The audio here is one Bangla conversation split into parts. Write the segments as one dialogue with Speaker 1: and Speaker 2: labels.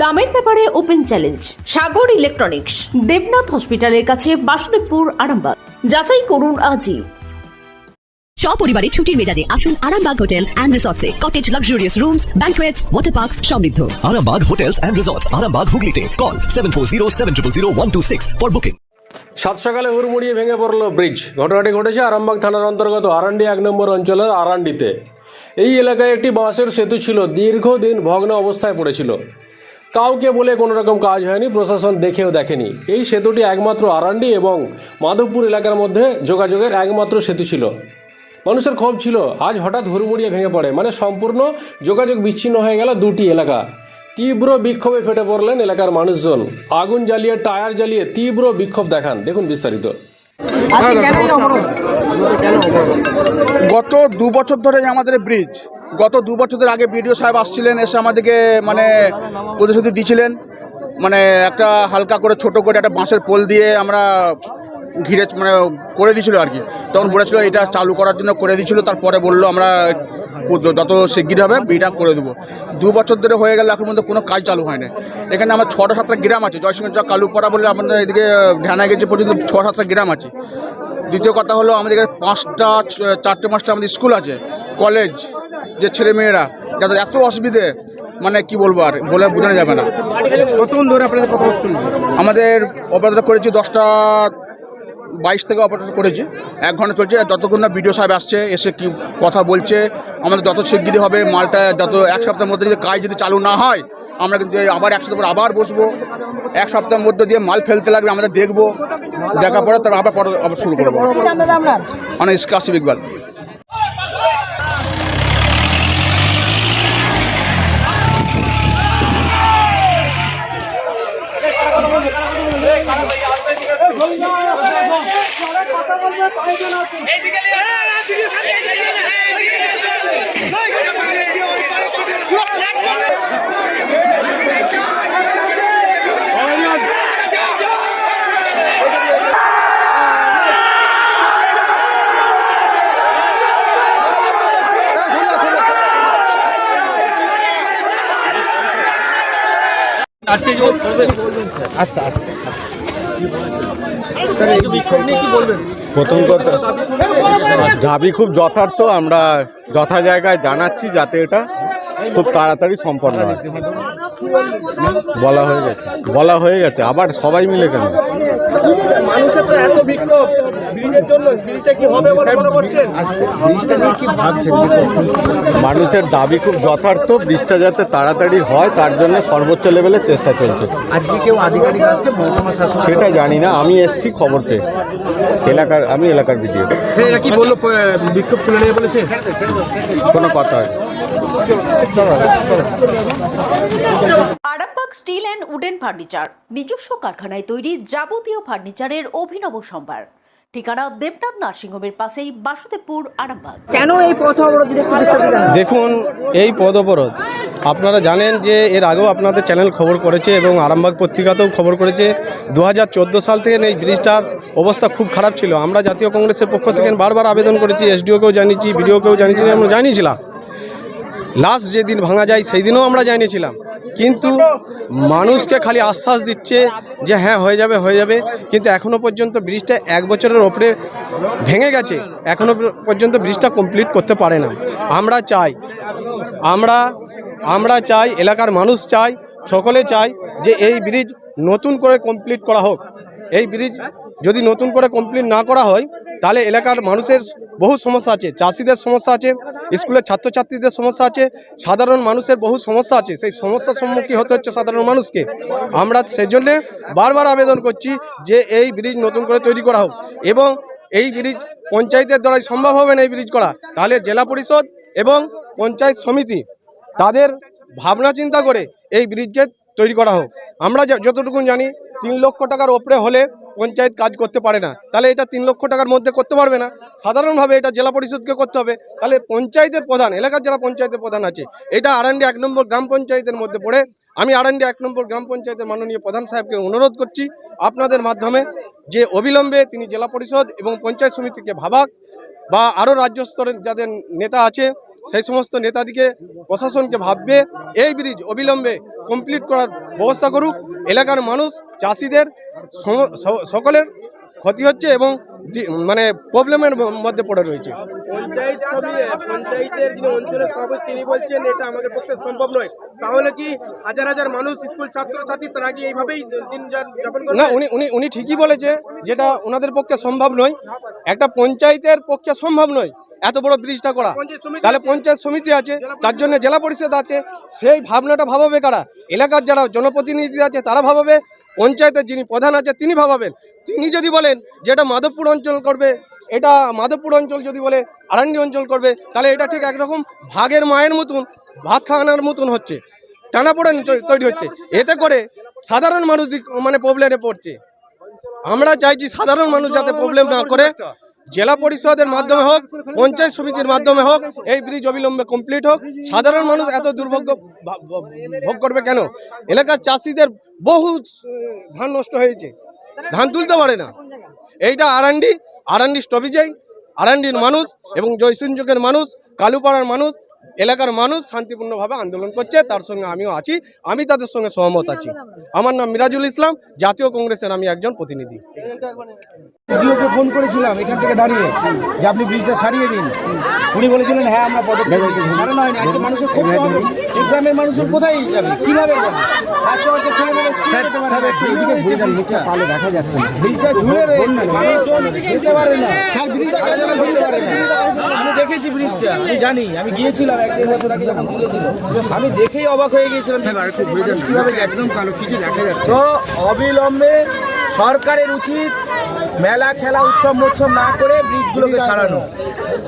Speaker 1: দামের ব্যাপারে open challenge Sagar electronics Debnath হসপিটালের কাছে বাসুদেবপুর আরামবাগ। যাচাই করুন আজই।
Speaker 2: সপরিবারে ছুটির মেজাজে আসুন Arambagh hotel and রিসর্টসে। Cottage luxurious rooms banquets water parks সমৃদ্ধ।
Speaker 3: Arambag Hotels and Resorts, Arambag Hooghly Call 740 for booking.
Speaker 4: সাত সকালে হুড়মুড়িয়ে ভেঙে পড়ল ব্রিজ। ঘটনাটি ঘটেছে আরামবাগ থানার অন্তর্গত আরান্ডি এক নম্বর অঞ্চলের আরান্ডিতে। এই এলাকায় একটি বাঁশের সেতু ছিল দীর্ঘদিন ভগ্ন অবস্থায় পড়েছিল। কাউকে বলে কোনো রকম কাজ হয়নি, প্রশাসন দেখেও দেখেনি। এই সেতুটি একমাত্র আরান্ডি এবং মাধবপুর এলাকার মধ্যে যোগাযোগের একমাত্র সেতু ছিল। মানুষের ক্ষোভ ছিল। আজ হঠাৎ হুড়মুড়িয়ে ভেঙে পড়ে। মানে সম্পূর্ণ যোগাযোগ বিচ্ছিন্ন হয়ে গেল দুটি এলাকা। তীব্র বিক্ষোভে ফেটে পড়লেন এলাকার মানুষজন। আগুন জ্বালিয়ে, টায়ার জ্বালিয়ে তীব্র বিক্ষোভ দেখান। দেখুন বিস্তারিত।
Speaker 5: গত দু বছর ধরে আমাদের ব্রিজ গত দু বছর ধরে আগে বিডিও সাহেব আসছিলেন, এসে আমাদেরকে মানে প্রতিশ্রুতি দিয়েছিলেন মানে একটা হালকা করে ছোট করে একটা বাঁশের পোল দিয়ে আমরা ঘিরে মানে করে দিয়েছিল আর কি। তখন বলেছিল এটা চালু করার জন্য করে দিয়েছিল তারপরে বলল আমরা যত শিগগির হবে বিটা করে দেবো। দু বছর ধরে হয়ে গেল, এখন মধ্যে কোনো কাজ চালু হয় না এখানে আমার ছটা সাতটা গ্রাম আছে জয়সিংহ চক কালুপাড়া বলে আমাদের এদিকে ঢানা গেছে পর্যন্ত ছ সাতটা গ্রাম আছে। দ্বিতীয় কথা হলো আমাদের এখানে পাঁচটা, চারটে পাঁচটা আমাদের স্কুল আছে, কলেজ যে ছেলে মেয়েরা যাদের এত অসুবিধে মানে কি বলব আর বলে বোঝানো যাবে না।
Speaker 6: কতক্ষণ ধরে আপনাদের কথা
Speaker 5: আমাদের অপারেটর করেছি দশটা বাইশ থেকে অপারেটর করেছি এক ঘণ্টা চলছে আর যতক্ষণ না বিডিও সাহেব আসছে এসে কি কথা বলছে আমাদের যত শিগগিরই হবে মালটা যত এক সপ্তাহের মধ্যে যদি কাজ যদি চালু না হয় আমরা কিন্তু আবার এক সপ্তাহ পর আবার বসবো। এক সপ্তাহের মধ্যে দিয়ে মাল ফেলতে লাগবে আমরা দেখব দেখার পরে তারপর আবার পরে আবার শুরু করব। মানে ইসকাসিব ইকবাল
Speaker 6: আস্তে আস্তে।
Speaker 7: প্রথম কথা দাবি খুব যথার্থ, আমরা যথা জায়গায় জানাচ্ছি যাতে এটা খুব তাড়াতাড়ি সম্পন্ন হয়। বলা হয়ে গেছে, বলা হয়ে গেছে, আবার সবাই মিলে কেন?
Speaker 6: মানুষের তো এত বিক্ষোভ। ব্রিজের জন্য ব্রিজটা কি হবে বলে মনে করছেন?
Speaker 7: মানুষের দাবি খুব যথার্থ বৃষ্টিটা যাতে তাড়াতাড়ি হয় তার জন্য সর্বোচ্চ লেভেলের চেষ্টা চলছে।
Speaker 6: আজকে কেউ আধিকারিক আসছে
Speaker 7: সেটা জানি না আমি এসছি খবর পেয়ে। এলাকার আমি এলাকার ভিডিও।
Speaker 6: এরা কি বলল বিক্ষোভ তুলে নিয়ে বলেছে?
Speaker 7: কোনো কথা হয়
Speaker 1: Arambagh steel and wooden furniture নিজস্ব কারখানায় তৈরি যাবতীয় ফার্নিচারের অভিনব সম্ভার। ঠিকানা দেবনাথ নার্সিংহোমের পাশেই বাসুদেবপুর আরামবাগ।
Speaker 8: কেন এই পথ অবরোধ?
Speaker 9: দেখুন এই পদ অবরোধ। আপনারা জানেন যে এর আগেও আপনাদের চ্যানেল খবর করেছে এবং আরামবাগ পত্রিকাতেও খবর করেছে দু হাজার চোদ্দ সাল থেকে এই ব্রিজটার অবস্থা খুব খারাপ ছিল। আমরা জাতীয় কংগ্রেসের পক্ষ থেকে বারবার আবেদন করেছি এসডিওকেও জানিয়েছি বিডিওকেও জানিয়েছি আমরা জানিয়েছিলাম। লাস্ট যেদিন ভাঙা যায় সেই দিনও আমরা জানিয়েছিলাম। কিন্তু মানুষকে খালি আশ্বাস দিচ্ছে যে হ্যাঁ হয়ে যাবে হয়ে যাবে। কিন্তু এখনও পর্যন্ত ব্রিজটা এক বছরের ওপরে ভেঙে গেছে। এখনও পর্যন্ত ব্রিজটা কমপ্লিট করতে পারে না। আমরা চাই, আমরা আমরা চাই, এলাকার মানুষ চাই, সকলে চাই যে এই ব্রিজ নতুন করে কমপ্লিট করা হোক। এই ব্রিজ যদি নতুন করে কমপ্লিট না করা হয় তাহলে এলাকার মানুষের বহু সমস্যা আছে, চাষিদের সমস্যা আছে, স্কুলের ছাত্রছাত্রীদের সমস্যা আছে, সাধারণ মানুষের বহু সমস্যা আছে। সেই সমস্যার সম্মুখীন হতে হচ্ছে সাধারণ মানুষকে। আমরা সেজন্যে বারবার আবেদন করছি যে এই ব্রিজ নতুন করে তৈরি করা হোক এবং এই ব্রিজ পঞ্চায়েতের দ্বারাই সম্ভব হবে না এই ব্রিজ করা। তাহলে জেলা পরিষদ এবং পঞ্চায়েত সমিতি তাদের ভাবনা চিন্তা করে এই ব্রিজকে তৈরি করা হোক। আমরা যতটুকু জানি, তিন লক্ষ টাকার ওপরে হলে পঞ্চায়েত কাজ করতে পারে না, তাহলে এটা তিন লক্ষ টাকার মধ্যে করতে পারবে না। সাধারণভাবে এটা জেলা পরিষদকে করতে হবে। তাহলে পঞ্চায়েতের প্রধান, এলাকার যারা পঞ্চায়েতের প্রধান আছে, এটা আরান্ডি এক নম্বর গ্রাম পঞ্চায়েতের মধ্যে পড়ে। আমি আরান্ডি এক নম্বর গ্রাম পঞ্চায়েতের মাননীয় প্রধান সাহেবকে অনুরোধ করছি, আপনাদের মাধ্যমে যে অবিলম্বে তিনি জেলা পরিষদ এবং পঞ্চায়েত সমিতিকে ভাবাক, বা আরও রাজ্য স্তরের যাদের নেতা আছে, সেই সমস্ত নেতাদিকে প্রশাসনকে ভাববে, এই ব্রিজ অবিলম্বে কমপ্লিট করার ব্যবস্থা করুক। এলাকার মানুষ, চাষিদের সকলের ক্ষতি হচ্ছে এবং মানে প্রবলেমের মধ্যে পড়ে রয়েছে।
Speaker 6: পঞ্চায়েতের যিনি অঞ্চলের সভাপতি তিনি বলছেন এটা আমাদের পক্ষে সম্ভব নয়। তাহলে কি হাজার হাজার মানুষ স্কুল ছাত্রছাত্রী তারা কি এইভাবেই দিন যাপন
Speaker 9: না উনি উনি উনি ঠিকই বলেছে যেটা ওনাদের পক্ষে সম্ভব নয়। একটা পঞ্চায়েতের পক্ষে সম্ভব নয়। এত বড় ব্রিজটা করা। তাহলে পঞ্চায়েত সমিতি আছে তার জন্য জেলা পরিষদ আছে। সেই ভাবনাটা ভাবাবে কারা? এলাকার যারা জনপ্রতিনিধি আছে তারা ভাবাবে পঞ্চায়েতের যিনি প্রধান আছে তিনি ভাবাবেন। তিনি যদি বলেন যে এটা মাধবপুর অঞ্চল করবে এটা মাধবপুর অঞ্চল যদি বলে আরান্ডি অঞ্চল করবে তাহলে এটা ঠিক একরকম ভাগের মায়ের মতন ভাত খাওয়ানোর মতন হচ্ছে। টানাপোড়েন তৈরি হচ্ছে। এতে করে সাধারণ মানুষ মানে প্রবলেমে পড়ছে। আমরা চাইছি সাধারণ মানুষ যাতে প্রবলেম না করে। জেলা পরিষদের মাধ্যমে হোক, পঞ্চায়েত সমিতির মাধ্যমে হোক, এই ব্রিজ অবিলম্বে কমপ্লিট হোক। সাধারণ মানুষ এত দুর্ভোগ্য ভোগ করবে কেন? এলাকার চাষিদের বহু ধান নষ্ট হয়েছে। ধান তুলতে পারে না। এইটা আরান্ডি আরান্ডি স্টপেজেই আরান্ডির মানুষ এবং জয়সুনযোগের মানুষ, কালুপাড়ার মানুষ, এলাকার মানুষ শান্তিপূর্ণভাবে আন্দোলন করছে। তার সঙ্গে আমিও আছি। আমি তাদের সঙ্গে সহমত আছি। আমার নাম মিরাজুল ইসলাম, জাতীয় কংগ্রেসের আমি একজন প্রতিনিধি।
Speaker 10: ফোন করেছিলাম এখান থেকে দাঁড়িয়ে যে আপনি ব্রিজটা সারিয়ে দিন। উনি বলেছিলেন হ্যাঁ আমরা পদক্ষেপ নিচ্ছি। হয়নি আজকে মানুষের খুব এই গ্রামের মানুষের কোথায় যাবে কীভাবে যাবে ছেলেমেয়েরা স্কুলে যেতে ব্রিজটা। ব্রিজটা ঝুলে রয়েছে। মানুষজন যেতে পারে না। হাঁটাচলা করতে পারে না। আমি দেখেছি ব্রিজটা আমি জানি। আমি গিয়েছিলাম এক দেড় বছর আগে যখন তুলেছিল আমি দেখেই অবাক হয়ে গিয়েছিলাম যাচ্ছে। তো অবিলম্বে সরকারের উচিত মেলা, খেলা, উৎসব, মোৎসব না করে ব্রিজগুলোকে সারানো।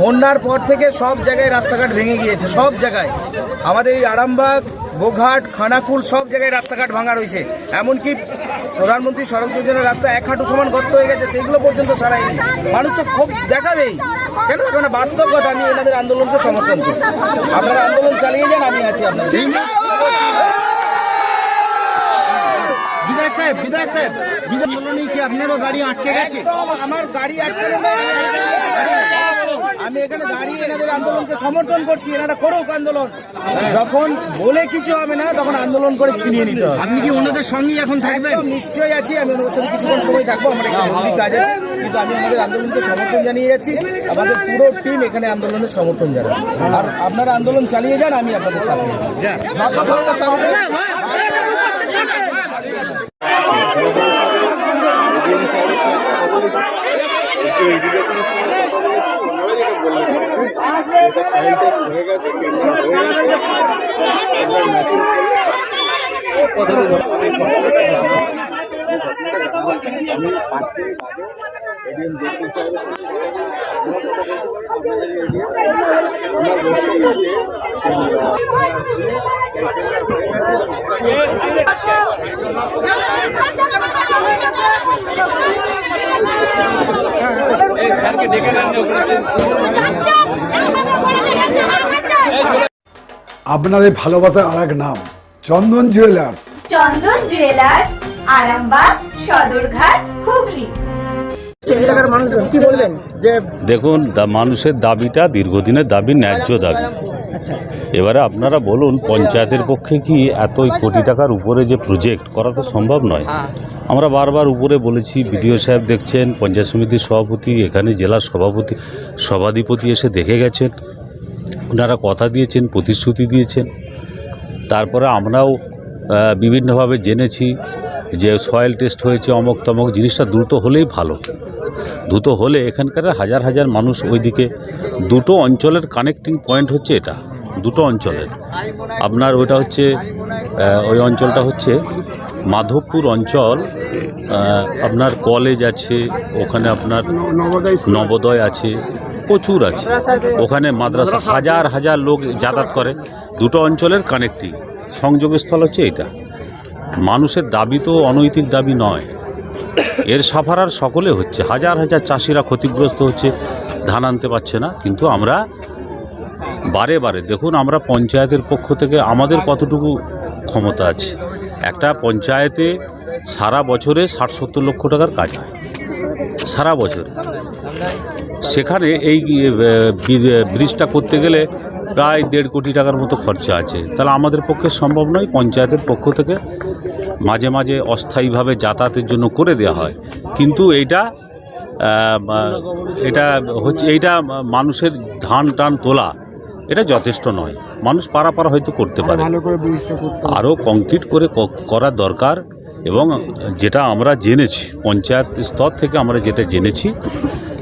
Speaker 10: বন্যার পর থেকে সব জায়গায় রাস্তাঘাট ভেঙে গিয়েছে, সব জায়গায়। আমাদের এই আরামবাগ, গোঘাট, খানাকুল সব জায়গায় রাস্তাঘাট ভাঙা রয়েছে। এমনকি প্রধানমন্ত্রী সড়ক যোজনার রাস্তা এক হাঁটু সমান গর্ত হয়ে গেছে, সেগুলো পর্যন্ত সারায়নি। মানুষ তো খুব দেখাবেই। কেন? দেখো না বাস্তব কথা, আমি এনাদের আন্দোলনকে সমর্থন করি। আপনারা আন্দোলন চালিয়ে যান, আমি আছি আপনাদের।
Speaker 6: বিধায়ক সাহেব বিধায়ক সাহেব বিধায়ক কি আপনারও গাড়ি আটকে গেছে?
Speaker 10: আমার গাড়ি আটকানো নয়, আমি এখানে দাঁড়িয়ে এনাদের আন্দোলনকে সমর্থন করছি এনারা করুক আন্দোলন। যখন বলে কিছু হবে না তখন আন্দোলন করে ছিনিয়ে নিতে হবে।
Speaker 6: আপনি কি ওনাদের সঙ্গেই এখন থাকবেন?
Speaker 10: নিশ্চয়ই আছি আমি ওনাদের সাথে কিছুক্ষণ সময় থাকব আমার একটা জরুরি কাজ আছে কিন্তু আমি আমাদের আন্দোলনকে সমর্থন জানিয়ে যাচ্ছি আমাদের পুরো টিম এখানে আন্দোলনের সমর্থন জানাবে। আর আপনারা আন্দোলন চালিয়ে যান আমি আপনাদের সাথে আছি।
Speaker 7: তো ইরিগেশনের সঙ্গে কথা বলেছি ওনারা যেটা বললেন এটা সাইল টেস্ট হয়ে গেছে। টেন্ডার হয়ে গেছে একবার ম্যাচিং করলে আমি পাঁচ মিনিট আগে
Speaker 11: আপনাদের ভালোবাসার আর এক নাম চন্দন জুয়েলার্স
Speaker 12: চন্দন জুয়েলার্স আরামবাগ সদরঘাট হুগলি।
Speaker 13: দেখুন দা- মানুষের দাবিটা দীর্ঘদিনের দাবি ন্যায্য দাবি।
Speaker 8: আচ্ছা।
Speaker 13: এবারে আপনারা বলুন পঞ্চায়েতের পক্ষে কি এত কোটি টাকার উপরে যে প্রজেক্ট করা তো সম্ভব নয়? আমরা বারবার উপরে বলেছি বিডিও সাহেব দেখছেন পঞ্চায়েত সমিতির সভাপতি এখানে জেলার সভাপতি সভাধিপতি এসে দেখে গেছেন। ওনারা কথা দিয়েছেন প্রতিশ্রুতি দিয়েছেন। তারপরে আমরাও বিভিন্নভাবে জেনেছি যে সয়েল টেস্ট হয়েছে, অমক তমক, জিনিসটা দ্রুত হলেই ভালো। দ্রুত হলে এখানকার হাজার হাজার মানুষ ওইদিকে, দুটো অঞ্চলের কানেক্টিং পয়েন্ট হচ্ছে এটা, দুটো অঞ্চলের। আপনার ওইটা হচ্ছে ওই অঞ্চলটা হচ্ছে মাধবপুর অঞ্চল আপনার কলেজ আছে, ওখানে আপনার নবোদয় আছে, প্রচুর আছে। ওখানে মাদ্রাসা হাজার হাজার লোক যাতায়াত করে, দুটো অঞ্চলের কানেক্টিং সংযোগস্থল হচ্ছে এটা। মানুষের দাবি তো অনৈতিক দাবি নয়। এর সাফারার সকলে হচ্ছে, হাজার হাজার চাষিরা ক্ষতিগ্রস্ত হচ্ছে, ধান আনতে পারছে না। কিন্তু আমরা বারে বারে, দেখুন আমরা পঞ্চায়েতের পক্ষ থেকে আমাদের কতটুকু ক্ষমতা আছে। একটা পঞ্চায়েতে সারা বছরে ষাট সত্তর লক্ষ টাকার কাজ হয়। সারা বছরে। সেখানে এই ব্রিজটা করতে গেলে প্রায় দেড় কোটি টাকার মতো খরচা আছে। তাহলে আমাদের পক্ষে সম্ভব নয় পঞ্চায়েতের পক্ষ থেকে মাঝে মাঝে অস্থায়ীভাবে যাতায়াতের জন্য করে দেওয়া হয়। কিন্তু এইটা এটা হচ্ছে এইটা মানুষের ধান টান তোলা এটা যথেষ্ট নয়। মানুষ পারা। পারা হয়তো করতে পারে আরও কংক্রিট করে করা দরকার এবং যেটা আমরা জেনেছি পঞ্চায়েত স্তর থেকে আমরা যেটা জেনেছি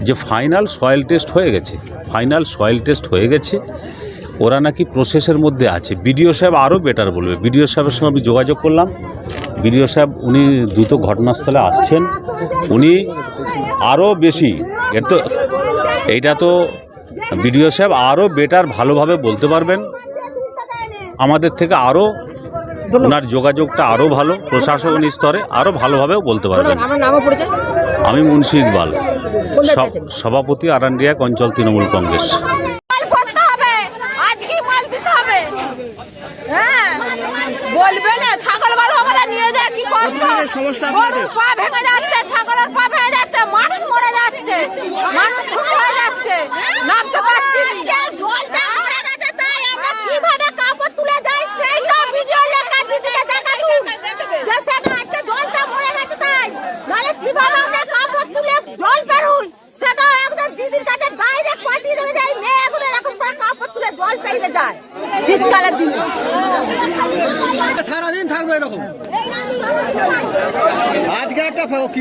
Speaker 13: যে ফাইনাল সয়েল টেস্ট হয়ে গেছে। ফাইনাল সয়েল টেস্ট হয়ে গেছে। ওরা নাকি প্রসেসের মধ্যে আছে। বিডিও সাহেব আরও বেটার বলবে। বিডিও সাহেবের সঙ্গে আমি যোগাযোগ করলাম। বিডিও সাহেব উনি দ্রুত ঘটনাস্থলে আসছেন। উনি আরও বেশি এর তো এইটা তো বিডিও সাহেব আরও বেটার ভালোভাবে বলতে পারবেন। আমাদের থেকে আরও ওনার যোগাযোগটা আরও ভালো প্রশাসন স্তরে আরও ভালোভাবেও বলতে পারবেন। আমি মুন্সি ইকবাল সভাপতি আরান্ডিয়াক অঞ্চল তৃণমূল কংগ্রেস
Speaker 12: মাল করতে হবে আজকে মাল দিতে হবে হ্যাঁ বলবে না ছাগল বারো যায় কি কষ্ট? গরুর পা ভেঙে যাচ্ছে ছাগলের পা ভেঙে যাচ্ছে মানুষ মরে যাচ্ছে মানুষ খুন হয়ে যাচ্ছে নামতে পারছি কীভাবে কাপড় তুলে সেইটা ভিডিও লেখা যে জলটা মরে গেছে তাই। নাহলে কীভাবে আমরা কাপড় তুলে জল বেরোই সেটা একদম দিদির কাছে ডাইরেক্ট পাঠিয়ে দেবে যে এই মেয়েগুলো এরকম করে কাপড় তুলে জল পেয়ে যায় শীতকালের দিনে।
Speaker 10: থাকবে এরকম আজকে একটা কি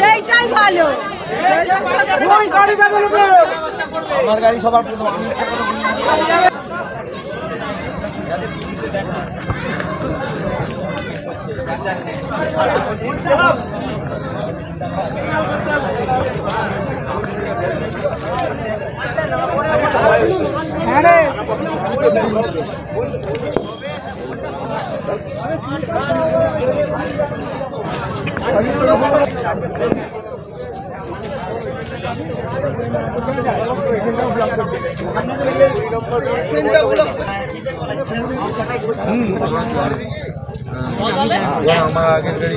Speaker 12: সেইটাই ভালো।
Speaker 10: আমার গাড়ি সবার প্রথম। আমি আমার আগের গাড়ি